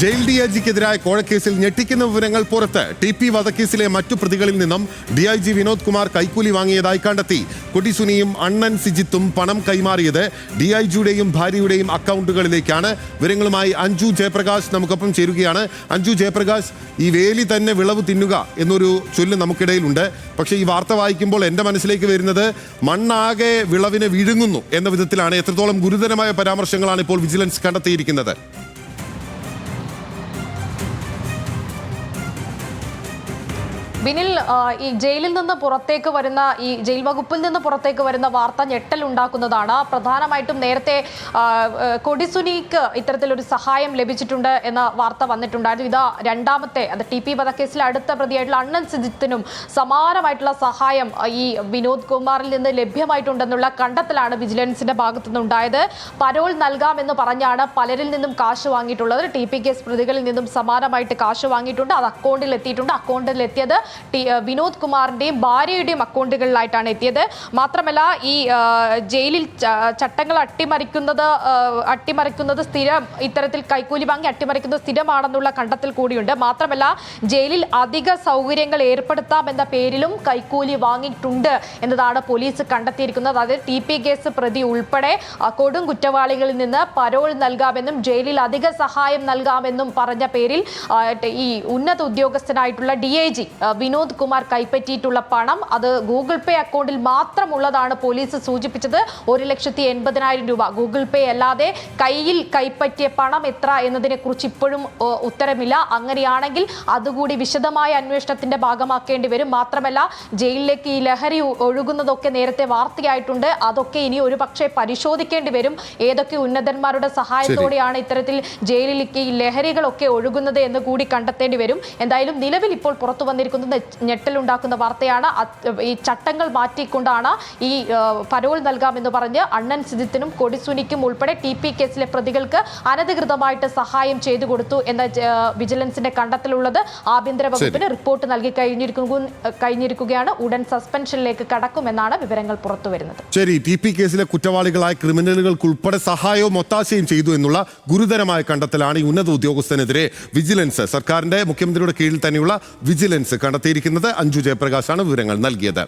Jail D I ജിക്കെതിരായ കോഴക്കേസിൽ ഞെട്ടിക്കുന്ന വിവരങ്ങൾ പുറത്ത് ടി പി വധക്കേസിലെ മറ്റു പ്രതികളിൽ നിന്നും D I G Vinod Kumar കൈക്കൂലി വാങ്ങിയതായി കണ്ടെത്തി. കൊടിസുനിയും അണ്ണൻ സിജിത്തും പണം കൈമാറിയത് ഡി ഐ ജിയുടെയും ഭാര്യയുടെയും അക്കൗണ്ടുകളിലേക്കാണ്. വിവരങ്ങളുമായി അഞ്ജു ജയപ്രകാശ് നമുക്കൊപ്പം ചേരുകയാണ്. അഞ്ജു ജയപ്രകാശ് ഈ വേലി തന്നെ വിളവ് തിന്നുക എന്നൊരു ചൊല്ല് നമുക്കിടയിലുണ്ട്. പക്ഷേ ഈ വാർത്ത വായിക്കുമ്പോൾ എന്റെ മനസ്സിലേക്ക് വരുന്നത് മണ്ണാകെ വിളവിനെ വിഴുങ്ങുന്നു എന്ന വിധത്തിലാണ്. എത്രത്തോളം ഗുരുതരമായ പരാമർശങ്ങളാണ് ഇപ്പോൾ വിജിലൻസ് കണ്ടെത്തിയിരിക്കുന്നത്. ബിനിൽ ഈ ജയിലിൽ നിന്ന് പുറത്തേക്ക് വരുന്ന ഈ ജയിൽ വകുപ്പിൽ നിന്ന് പുറത്തേക്ക് വരുന്ന വാർത്ത ഞെട്ടൽ ഉണ്ടാക്കുന്നതാണ് പ്രധാനമായിട്ടും നേരത്തെ കൊടിസുനിക്ക് ഇത്തരത്തിലൊരു സഹായം ലഭിച്ചിട്ടുണ്ട് എന്ന വാർത്ത വന്നിട്ടുണ്ടായിരുന്നു. ഇതാ രണ്ടാമത്തെ അത് ടി പി വധക്കേസിലെ അടുത്ത പ്രതിയായിട്ടുള്ള അണ്ണൻ സിജിത്തിനും സമാനമായിട്ടുള്ള സഹായം ഈ വിനോദ് കുമാറിൽ നിന്ന് ലഭ്യമായിട്ടുണ്ടെന്നുള്ള കണ്ടെത്തലാണ് വിജിലൻസിന്റെ ഭാഗത്തു നിന്നുണ്ടായത് പരോൾ നൽകാമെന്ന് പറഞ്ഞാണ് പലരിൽ നിന്നും കാശ് വാങ്ങിയിട്ടുള്ളത്. ടി പി കേസ് പ്രതികളിൽ നിന്നും സമാനമായിട്ട് കാശ് വാങ്ങിയിട്ടുണ്ട്. അത് അക്കൗണ്ടിൽ എത്തിയിട്ടുണ്ട് അക്കൗണ്ടിൽ എത്തിയത് വിനോദ് കുമാറിന്റെയും ഭാര്യയുടെയും അക്കൗണ്ടുകളിലായിട്ടാണ് എത്തിയത്. മാത്രമല്ല ഈ ജയിലിൽ ചട്ടങ്ങൾ അട്ടിമറിക്കുന്നത് അട്ടിമറിക്കുന്നത് സ്ഥിരം ഇത്തരത്തിൽ കൈക്കൂലി വാങ്ങി അട്ടിമറിക്കുന്നത് സ്ഥിരമാണെന്നുള്ള കണ്ടെത്തൽ കൂടിയുണ്ട്. മാത്രമല്ല ജയിലിൽ അധിക സൗകര്യങ്ങൾ ഏർപ്പെടുത്താം എന്ന പേരിലും കൈക്കൂലി വാങ്ങിയിട്ടുണ്ട് എന്നതാണ് പോലീസ് കണ്ടെത്തിയിരിക്കുന്നത്. അതായത് ടി പി കേസ് പ്രതി ഉൾപ്പെടെ കൊടും കുറ്റവാളികളിൽ നിന്ന് പരോൾ നൽകാമെന്നും ജയിലിൽ അധിക സഹായം നൽകാമെന്നും പറഞ്ഞ പേരിൽ ഈ ഉന്നത ഉദ്യോഗസ്ഥനായിട്ടുള്ള D I G Vinod Kumar കൈപ്പറ്റിയിട്ടുള്ള പണം. അത് ഗൂഗിൾ പേ അക്കൗണ്ടിൽ മാത്രമുള്ളതാണ് പോലീസ് സൂചിപ്പിച്ചത്. ഒരു ലക്ഷത്തി എൺപതിനായിരം രൂപ. ഗൂഗിൾ പേ അല്ലാതെ കയ്യിൽ കൈപ്പറ്റിയ പണം എത്ര എന്നതിനെ കുറിച്ച് ഇപ്പോഴും ഉത്തരമില്ല. അങ്ങനെയാണെങ്കിൽ അതുകൂടി വിശദമായ അന്വേഷണത്തിന്റെ ഭാഗമാക്കേണ്ടി വരും. മാത്രമല്ല ജയിലിലേക്ക് ഈ ലഹരി ഒഴുകുന്നതൊക്കെ നേരത്തെ വാർത്തയായിട്ടുണ്ട്. അതൊക്കെ ഇനി ഒരു പക്ഷേ പരിശോധിക്കേണ്ടി വരും. ഏതൊക്കെ ഉന്നതന്മാരുടെ സഹായത്തോടെയാണ് ഇത്തരത്തിൽ ജയിലിലേക്ക് ഈ ലഹരികളൊക്കെ ഒഴുകുന്നത് എന്ന് കൂടി കണ്ടെത്തേണ്ടി വരും. എന്തായാലും നിലവിൽ ഇപ്പോൾ പുറത്തു വന്നിരിക്കുന്നത് നെ- ഞെട്ടലുണ്ടാക്കുന്ന വാർത്തയാണ്. ഈ ചട്ടങ്ങൾ മാറ്റിക്കൊണ്ടാണ് ഈ പരോൾ നൽകാമെന്ന് പറഞ്ഞ് അണ്ണൻ സിജിത്തിനും കൊടിസുനിക്കും ഉൾപ്പെടെ ടി പി കേസിലെ പ്രതികൾക്ക് അനധികൃതമായിട്ട് സഹായം ചെയ്തു കൊടുത്തു എന്ന വിജിലൻസിന്റെ കണ്ടെത്തലുള്ളത് ആഭ്യന്തര വകുപ്പിന് റിപ്പോർട്ട് നൽകി കഴിഞ്ഞിരിക്കുന്നു കഴിഞ്ഞിരിക്കുകയാണ്. ഉടൻ സസ്പെൻഷനിലേക്ക് കടക്കുമെന്നാണ് വിവരങ്ങൾ പുറത്തു വരുന്നത് ശരി ടി പി കേസിലെ കുറ്റവാളികളായ ക്രിമിനലുകൾക്ക് ഉൾപ്പെടെ സഹായവും ഒത്താശയും ചെയ്തു എന്നുള്ള ഗുരുതരമായ കണ്ടെത്തലാണ് ഈ ഉന്നത ഉദ്യോഗസ്ഥനെതിരെ വിജിലൻസ്. സർക്കാരിന്റെ മുഖ്യമന്ത്രിയുടെ കീഴിൽ തന്നെയുള്ള വിജിലൻസ് കണ്ടെത്തിയിരിക്കുന്നത് അഞ്ജു ജയപ്രകാശാണ് വിവരങ്ങൾ നൽകിയത്.